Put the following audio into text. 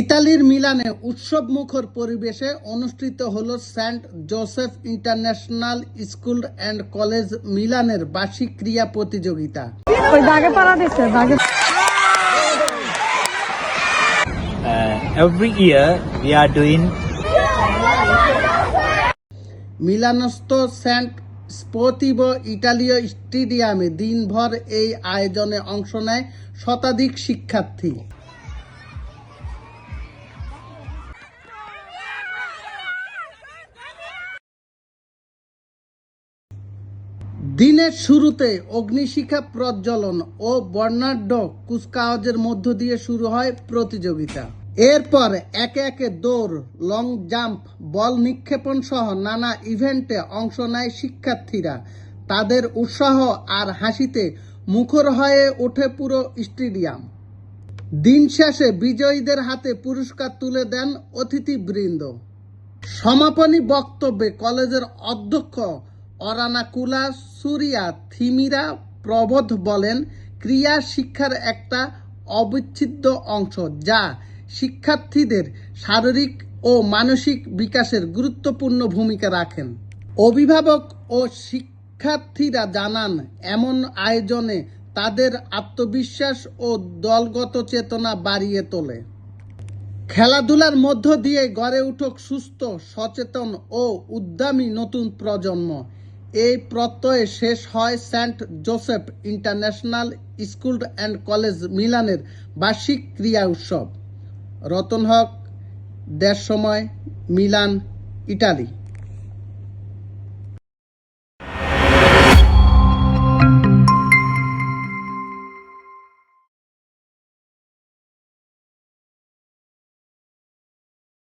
ইতালির মিলানে উৎসব মুখর পরিবেশে অনুষ্ঠিত হল Saint Joseph international school and college মিলানের বার্ষিক ক্রীড়া প্রতিযোগিতা। uh, every year we are doing মিলানস্থ সেন্ট স্পোতিভ ইটালীয় স্টেডিয়ামে দিনভর এই আয়োজনে অংশ নেয় শতাধিক শিক্ষার্থী। দিনের শুরুতে অগ্নিশিখা প্রজ্বলন ও বর্ণাঢ্য কুচকাওয়াজের মধ্য দিয়ে শুরু হয় প্রতিযোগিতা। এরপর একে একে দৌড়, লং জাম্প, বল নিক্ষেপণ সহ নানা ইভেন্টে অংশ নেয় শিক্ষার্থীরা। তাদের উৎসাহ আর হাসিতে মুখর হয়ে ওঠে পুরো স্টেডিয়াম। দিন শেষে বিজয়ীদের হাতে পুরস্কার তুলে দেন অতিথিবৃন্দ। সমাপনী বক্তব্যে কলেজের অধ্যক্ষ অরানাকুলা সুরিয়া থিমিরা প্রবোধ বলেন, ক্রিয়া শিক্ষার একটা অবিচ্ছেদ্য অংশ যা শিক্ষার্থীদের শারীরিক ও মানসিক বিকাশের গুরুত্বপূর্ণ ভূমিকা রাখেন। অভিভাবক ও শিক্ষার্থীরা জানান, এমন আয়োজনে তাদের আত্মবিশ্বাস ও দলগত চেতনা বাড়িয়ে তোলে। খেলাধুলার মধ্য দিয়ে গড়ে উঠুক সুস্থ, সচেতন ও উদ্যমী নতুন প্রজন্ম। এই প্রত্যয়ে শেষ হয় Saint Joseph international school and college মিলানের বার্ষিক ক্রিয়া উৎসব। রতন হক দেশ সময়, মিলান, ইটালি।